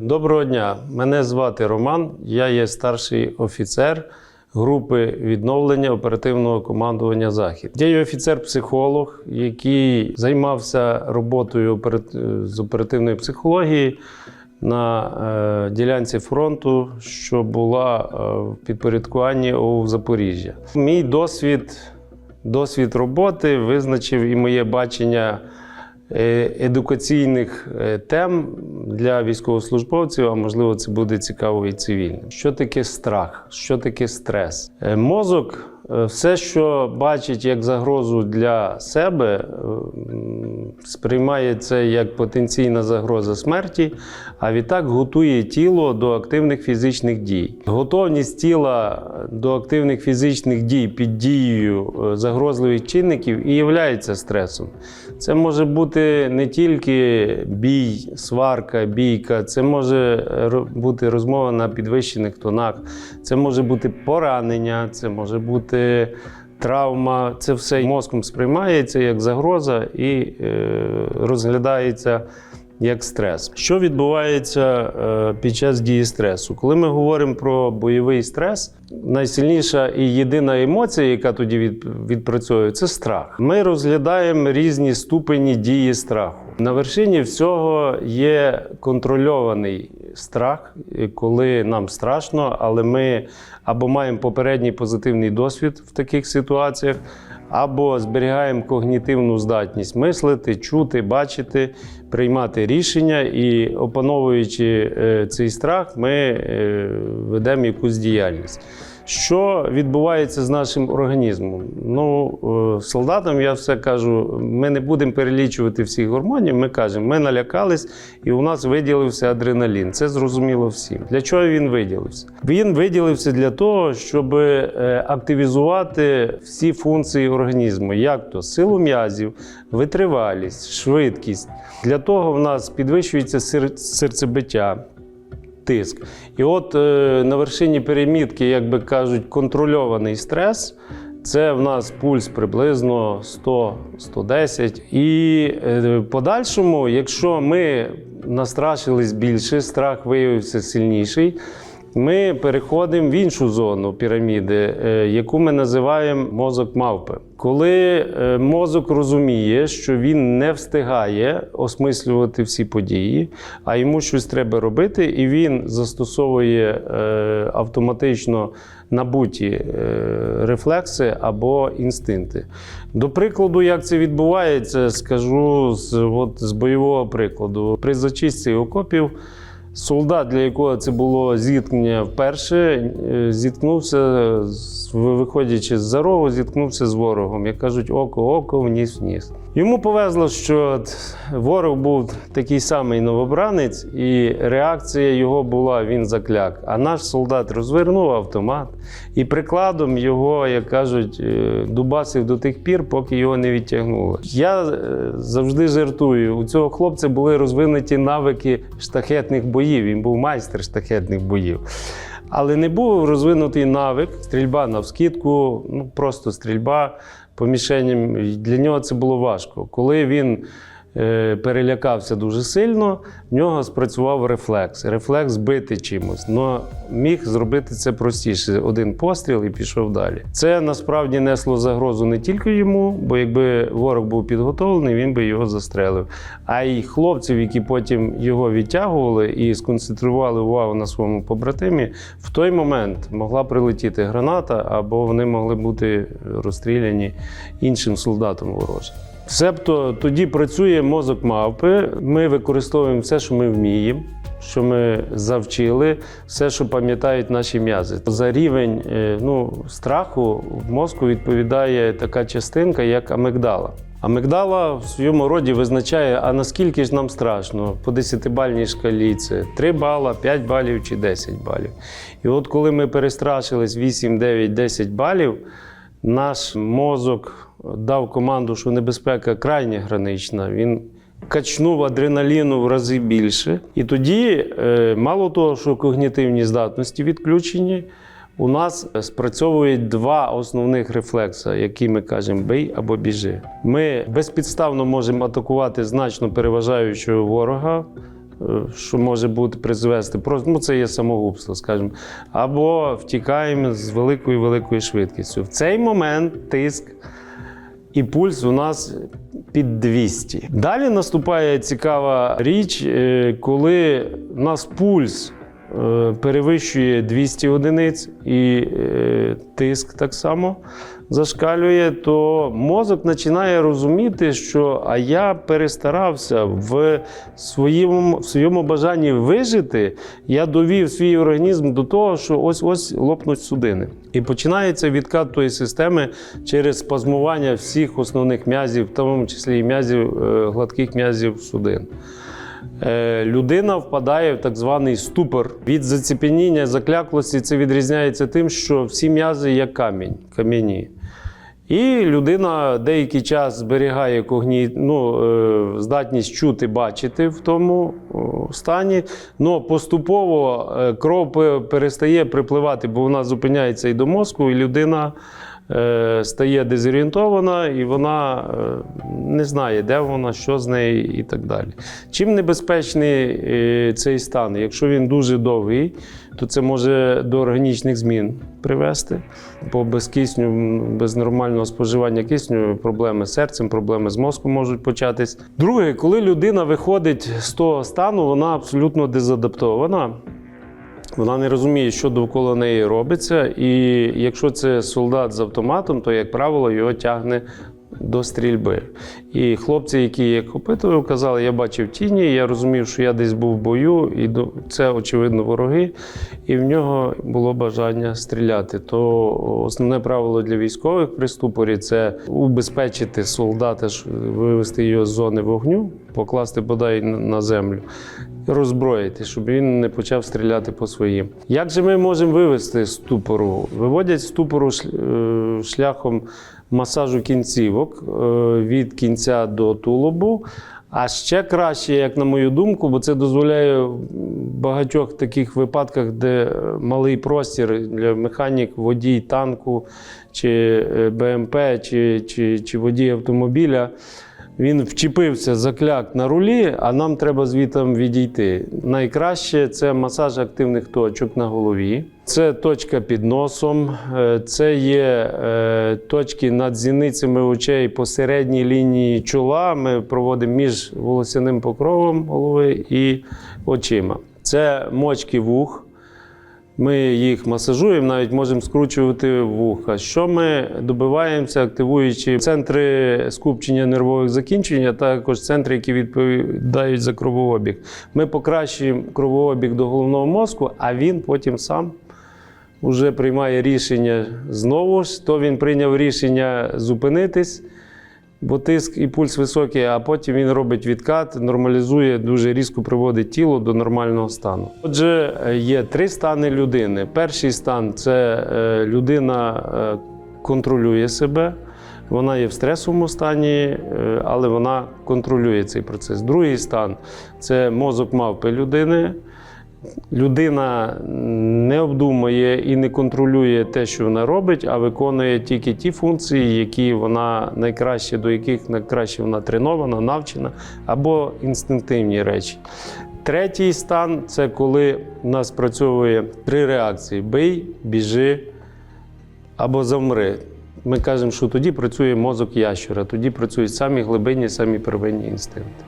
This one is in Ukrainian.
Доброго дня, мене звати Роман. Я є старший офіцер групи відновлення оперативного командування Захід. Я є офіцер-психолог, який займався роботою з оперативної психології на е, ділянці фронту, що була е, в підпорядкуванні у Запоріжжя. Мій досвід, досвід роботи визначив і моє бачення едукаційних е, тем для військовослужбовців, а можливо, це буде цікаво і цивільним. Що таке страх? Що таке стрес? Е, Мозок, е, все, що бачить як загрозу для себе, е, сприймає це як потенційна загроза смерті, а відтак готує тіло до активних фізичних дій. Готовність тіла до активних фізичних дій під дією е, загрозливих чинників і є стресом. Це може бути не тільки бій, сварка, бійка, це може е, бути розмова на підвищених тонах, це може бути поранення, це може бути травма. Це все мозком сприймається як загроза і е, розглядається як стрес. Що відбувається е, під час дії стресу? Коли ми говоримо про бойовий стрес, найсильніша і єдина емоція, яка тоді від, відпрацьовує, це страх. Ми розглядаємо різні ступені дії страху. На вершині всього є контрольований страх, коли нам страшно, але ми або маємо попередній позитивний досвід в таких ситуаціях, або зберігаємо когнітивну здатність мислити, чути, бачити, приймати рішення, і опановуючи е, цей страх, ми е, ведемо якусь діяльність. Що відбувається з нашим організмом? Ну, е, солдатам я все кажу: ми не будемо перелічувати всіх гормонів. Ми кажемо, ми налякались, і у нас виділився адреналін. Це зрозуміло всім. Для чого він виділився? Він виділився для того, щоб е, активізувати всі функції організму, як то силу м'язів, витривалість, швидкість. Для того в нас підвищується серцебиття тиск. І от е, на вершині перемітки, як би кажуть, контрольований стрес. Це в нас пульс приблизно 100-110. І е, подальшому, якщо ми настрашились більше, страх виявився сильніший, ми переходимо в іншу зону піраміди, е, яку ми називаємо мозок мавпи. Коли е, мозок розуміє, що він не встигає осмислювати всі події, а йому щось треба робити, і він застосовує е, автоматично набуті рефлекси або інстинкти. До прикладу, як це відбувається, скажу з, от, з бойового прикладу. При зачистці окопів Солдат, для якого це було зіткнення вперше, е, зіткнувся, виходячи з-за рогу, зіткнувся з ворогом. Як кажуть, око, око, вніс, вніс. Йому повезло, що ворог був такий самий новобранець, і реакція його була: він закляк. А наш солдат розвернув автомат і прикладом його, як кажуть, е, дубасив до тих пір, поки його не відтягнули. Я е, завжди жартую. У цього хлопця були розвинуті навики штахетних боїв. Він був майстер штахетних боїв. Але не був розвинутий навик стрільба навскідку, ну просто стрільба по мішеням. Для нього це було важко. Коли він перелякався дуже сильно, в нього спрацював рефлекс. Рефлекс бити чимось. але міг зробити це простіше. Один постріл і пішов далі. Це насправді несло загрозу не тільки йому, бо якби ворог був підготовлений, він би його застрелив. А й хлопців, які потім його відтягували і сконцентрували увагу на своєму побратимі, в той момент могла прилетіти граната, або вони могли бути розстріляні іншим солдатом ворожим. Себто тоді працює мозок мавпи. Ми використовуємо все, що ми вміємо, що ми завчили, все, що пам'ятають наші м'язи. За рівень е, ну, страху в мозку відповідає така частинка, як амигдала. Амигдала в своєму роді визначає, а наскільки ж нам страшно по 10-бальній шкалі це 3 бала, 5 балів чи 10 балів. І от коли ми перестрашились 8, 9, 10 балів, наш мозок дав команду, що небезпека крайня гранична. Він качнув адреналіну в рази більше. І тоді, е, мало того, що когнітивні здатності відключені, у нас спрацьовують два основних рефлекси, які ми кажемо бий або біжи. Ми безпідставно можемо атакувати значно переважаючого ворога. Е, що може бути призвести. Просто ну, це є самогубство, скажімо, або втікаємо з великою великою швидкістю. В цей момент тиск і пульс у нас під 200. Далі наступає цікава річ, е, коли у нас пульс перевищує 200 одиниць і е, тиск так само зашкалює, то мозок починає розуміти, що а я перестарався в своєму, в своєму бажанні вижити, я довів свій організм до того, що ось ось лопнуть судини. І починається відкат тої системи через спазмування всіх основних м'язів, в тому числі і м'язів, е, гладких м'язів судин. Е, Людина впадає в так званий ступор. Від заціпеніння, закляклості це відрізняється тим, що всі м'язи як камінь, кам'яні. І людина деякий час зберігає когні... ну, е, здатність чути, бачити в тому стані. але поступово е, кров перестає припливати, бо вона зупиняється і до мозку, і людина стає дезорієнтована, і вона е, не знає, де вона, що з нею і так далі. Чим небезпечний е, цей стан? Якщо він дуже довгий, то це може до органічних змін привести. Бо без кисню, без нормального споживання кисню, проблеми з серцем, проблеми з мозком можуть початись. Друге, коли людина виходить з того стану, вона абсолютно дезадаптована. Вона не розуміє, що довкола неї робиться, і якщо це солдат з автоматом, то, як правило, його тягне до стрільби. І хлопці, які як опитував, казали, я бачив тіні, я розумів, що я десь був в бою, і це, очевидно, вороги, і в нього було бажання стріляти. То основне правило для військових при ступорі це убезпечити солдата, вивести його з зони вогню, покласти бодай на землю роззброїти, щоб він не почав стріляти по своїм. Як же ми можемо вивести з ступору? Виводять з ступору е, шляхом масажу кінцівок е, від кінця до тулубу. А ще краще, як на мою думку, бо це дозволяє в багатьох таких випадках, де е, малий простір для механік, водій танку, чи БМП, чи, чи, чи водій автомобіля. Він вчепився закляк на рулі, а нам треба звітом відійти. Найкраще це масаж активних точок на голові. Це точка під носом, е, це є е, точки над зіницями очей по середній лінії чола. Ми проводимо між волосяним покровом голови і очима. Це мочки вух. Ми їх масажуємо, навіть можемо скручувати вуха. Що ми добиваємося, активуючи центри скупчення нервових закінчень, а також центри, які відповідають за кровообіг. Ми покращуємо кровообіг до головного мозку, а він потім сам вже приймає рішення знову ж. То він прийняв рішення зупинитись. Бо тиск і пульс високий, а потім він робить відкат, нормалізує, дуже різко приводить тіло до нормального стану. Отже, е, є три стани людини. Перший стан це е, людина е, контролює себе, вона є в стресовому стані, але вона контролює цей процес. Другий стан це мозок мавпи людини. Людина не обдумує і не контролює те, що вона робить, а виконує тільки ті функції, які вона найкраще, до яких найкраще вона тренована, навчена, або інстинктивні речі. Третій стан це коли в нас працьовує три реакції: бий, біжи або завмри. Ми кажемо, що тоді працює мозок ящера, тоді працюють самі глибинні, самі первинні інстинкти.